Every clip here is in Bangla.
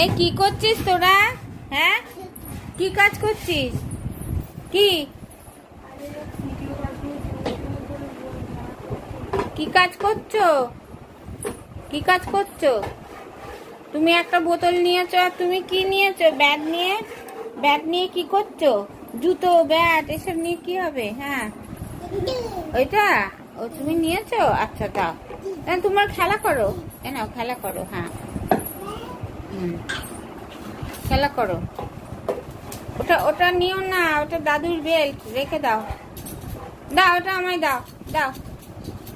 এই কি করছিস তোরা? হ্যাঁ? কি কাজ করছিস? কি? কি কাজ করছ? কি কাজ করছ? তুমি একটা বোতল নিয়েছো আর তুমি কি নিয়েছো? ব্যাগ নিয়ে? ব্যাগ নিয়ে কি করছ? জুতো, ব্যাট, এসব নিয়ে কি হবে? হ্যাঁ। ওইটা? ও, তুমি নিয়েছো? আচ্ছা দাও তোমার খেলা করো। এ খেলা করো হ্যাঁ। খেলা করো। ওটা ওটা নিও না, ওটা দাদুর বেল্ট রেখে দাও। দাও, ওটা আমায় দাও দাও।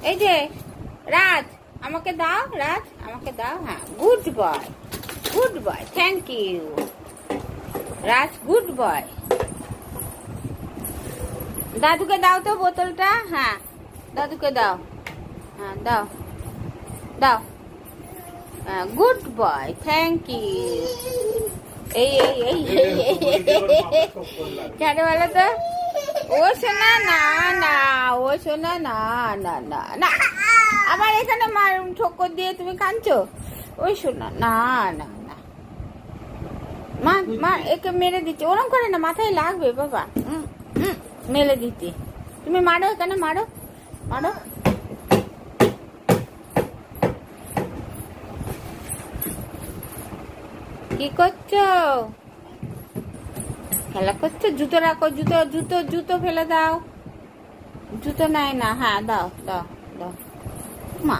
এই যে, রাজ, আমাকে দাও, রাজ, আমাকে দাও হ্যাঁ good boy good boy thank you Raj good boy দাদুকে দাও তো বোতলটা হ্যাঁ দাদুকে দাও। হ্যাঁ দাও দাও। গুড বয় থ্যাংক ইউ এই বলো তো ও শোনা না না ও শোনা না না না না আবার এখানে মার ঠোকর দিয়ে তুমি কাঁদছো ওই শোনা না না না মা মা একে মেরে দিচ্ছে ওরম করে না মাথায় লাগবে বাবা মেলে দিতে তুমি মারো এখানে মারো মারো কি করছ? খেলা করছ? জুতো রাখো, জুতো জুতো জুতো ফেলে দাও। জুতো নাই না হ্যাঁ দাও দাও দাও। মা।